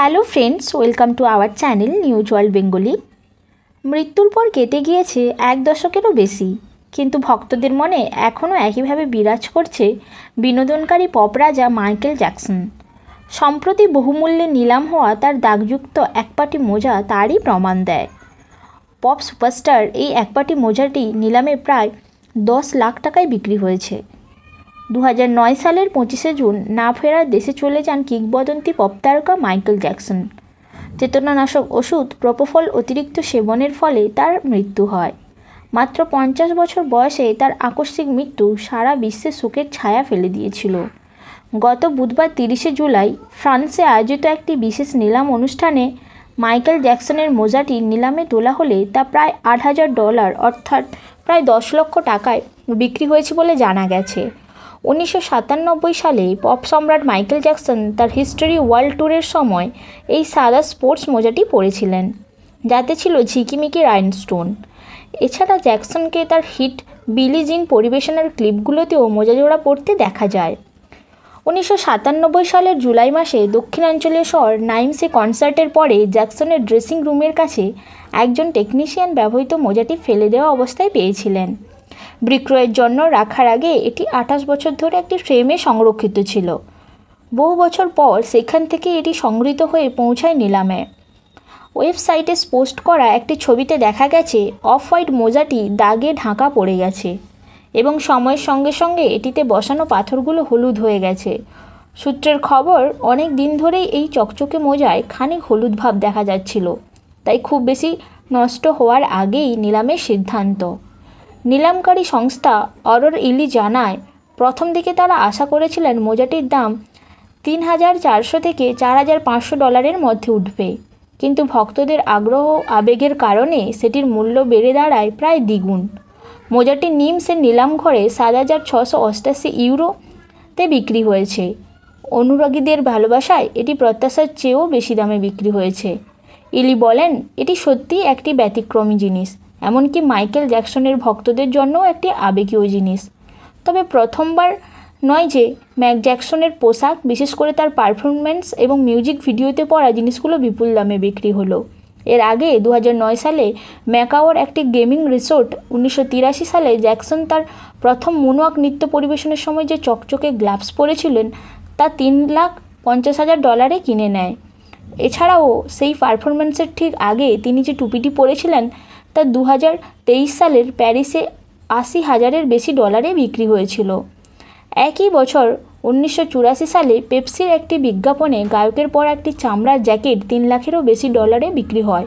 Hello friends welcome to our channel news world Bengali মৃত্যুর পর কেটে গিয়েছে এক দশকেরও বেশি, কিন্তু ভক্তদের মনে এখনও একইভাবে বিরাজ করছে বিনোদনকারী পপ রাজা মাইকেল জ্যাকসন সম্প্রতি বহুমূল্যে নিলাম হওয়া তার দাগযুক্ত একপাটি মোজা তারই প্রমাণ দেয়। পপ সুপারস্টার এই একপাটি মোজাটি নিলামে প্রায় দশ লাখ টাকায় বিক্রি হয়েছে। দু সালের পঁচিশে জুন না ফেরার দেশে চলে যান কিংবদন্তি পপ তারকা মাইকেল জ্যাকসন। চেতনানাশক ওষুধ প্রপোফল অতিরিক্ত সেবনের ফলে তার মৃত্যু হয়। মাত্র পঞ্চাশ বছর বয়সে তার আকস্মিক মৃত্যু সারা বিশ্বে শোকের ছায়া ফেলে দিয়েছিল। গত বুধবার তিরিশে জুলাই ফ্রান্সে আয়োজিত একটি বিশেষ নিলাম অনুষ্ঠানে মাইকেল জ্যাকসনের মোজাটি নিলামে তোলা হলে তা প্রায় আট হাজার ডলার অর্থাৎ প্রায় দশ লক্ষ টাকায় বিক্রি হয়েছে বলে জানা গেছে। উনিশশো সাতানব্বই সালে পপ সম্রাট মাইকেল জ্যাকসন তার হিস্টোরি ওয়ার্ল্ড ট্যুরের সময় এই সাদা স্পোর্টস মোজাটি পরেছিলেন, যাতে ছিল ঝিকিমিকি রাইনস্টোন। এছাড়া জ্যাকসনকে তার হিট বিলি জিন পরিবেশনের ক্লিপগুলোতেও মোজাজোড়া পড়তে দেখা যায়। উনিশশো সাতানব্বই সালের জুলাই মাসে দক্ষিণাঞ্চলীয় শহর নাইমসে কনসার্টের পরে জ্যাকসনের ড্রেসিং রুমের কাছে একজন টেকনিশিয়ান ব্যবহৃত মোজাটি ফেলে দেওয়া অবস্থায় পেয়েছিলেন। বিক্রয়ের জন্য রাখার আগে এটি আঠাশ বছর ধরে একটি ফ্রেমে সংরক্ষিত ছিল। বহু বছর পর সেখান থেকে এটি সংগৃহীত হয়ে পৌঁছায় নিলামে। ওয়েবসাইটে পোস্ট করা একটি ছবিতে দেখা গেছে, অফ হোয়াইট মোজাটি দাগে ঢাকা পড়ে গেছে এবং সময়ের সঙ্গে সঙ্গে এটিতে বসানো পাথরগুলো হলুদ হয়ে গেছে। সূত্রের খবর, অনেক দিন ধরেই এই চকচকে মোজায় খানিক হলুদ ভাব দেখা যাচ্ছিল, তাই খুব বেশি নষ্ট হওয়ার আগেই নিলামের সিদ্ধান্ত। নিলামকারী সংস্থা অরর ইলি জানায়, প্রথম দিকে তারা আশা করেছিলেন মোজাটির দাম তিন হাজার চারশো থেকে চার হাজার পাঁচশো ডলারের মধ্যে উঠবে। কিন্তু ভক্তদের আগ্রহ আবেগের কারণে সেটির মূল্য বেড়ে দাঁড়ায় প্রায় দ্বিগুণ। মোজাটি নিমসের নিলাম ঘরে সাত হাজার ছশো অষ্টাশি ইউরোতে বিক্রি হয়েছে। অনুরাগীদের ভালোবাসায় এটি প্রত্যাশার চেয়েও বেশি দামে বিক্রি হয়েছে। ইলি বলেন, এটি সত্যিই একটি ব্যতিক্রমী জিনিস। এমনকি মাইকেল জ্যাকসনের ভক্তদের জন্যও একটি আবেগীয় জিনিস। তবে প্রথমবার নয় যে ম্যাক জ্যাকসনের পোশাক, বিশেষ করে তার পারফরমেন্স এবং মিউজিক ভিডিওতে পড়া জিনিসগুলো বিপুল দামে বিক্রি হলো। এর আগে দু সালে ম্যাকাওর একটি গেমিং রিসোর্ট, উনিশশো তিরাশি সালে জ্যাকসন তার প্রথম মুনওয়াক নৃত্য পরিবেশনের সময় যে চকচকে গ্লাভস পরেছিলেন, তা তিন লাখ পঞ্চাশ হাজার ডলারে কিনে নেয়। এছাড়াও সেই পারফরমেন্সের ঠিক আগে তিনি যে টুপিটি পরেছিলেন তা দু হাজার তেইশ সালের প্যারিসে আশি হাজারের বেশি ডলারে বিক্রি হয়েছিল। একই বছর উনিশশো চুরাশি সালে পেপসির একটি বিজ্ঞাপনে গায়কের পর একটি চামড়ার জ্যাকেট তিন লাখেরও বেশি ডলারে বিক্রি হয়।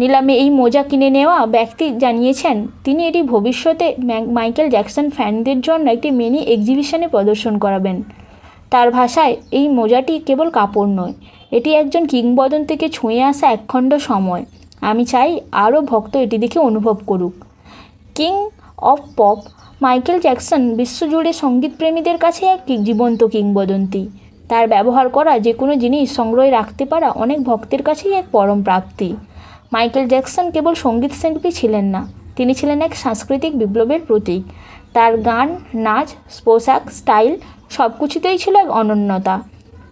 নিলামে এই মোজা কিনে নেওয়া ব্যক্তি জানিয়েছেন, তিনি এটি ভবিষ্যতে মাইকেল জ্যাকসন ফ্যানদের জন্য একটি মিনি এক্সিবিশনে প্রদর্শন করাবেন। তার ভাষায়, এই মোজাটি কেবল কাপড় নয়, এটি একজন কিংবদন্তিকে ছুঁয়ে আসা একখণ্ড সময়। আমি চাই আরও ভক্ত এটি দেখে অনুভব করুক। King of pop Michael Jackson বিশ্বজুড়ে সঙ্গীতপ্রেমীদের কাছে এক জীবন্ত কিংবদন্তি। তার ব্যবহার করা যে কোনো জিনিস সংগ্রহে রাখতে পারা অনেক ভক্তের কাছেই এক পরম প্রাপ্তি। মাইকেল জ্যাকসন কেবল সংগীত শিল্পী ছিলেন না, তিনি ছিলেন এক সাংস্কৃতিক বিপ্লবের প্রতীক। তার গান, নাচ, পোশাক, স্টাইল সব কিছুতেই ছিল এক অনন্যতা।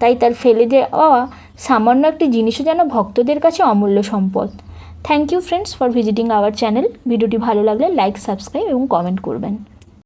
তাই তার ফেলে দেওয়া সামান্য একটি জিনিসও যেন ভক্তদের কাছে অমূল্য সম্পদ। Thank you friends for visiting our channel ভিডিওটি ভালো লাগলে লাইক সাবস্ক্রাইব এবং কমেন্ট করবেন।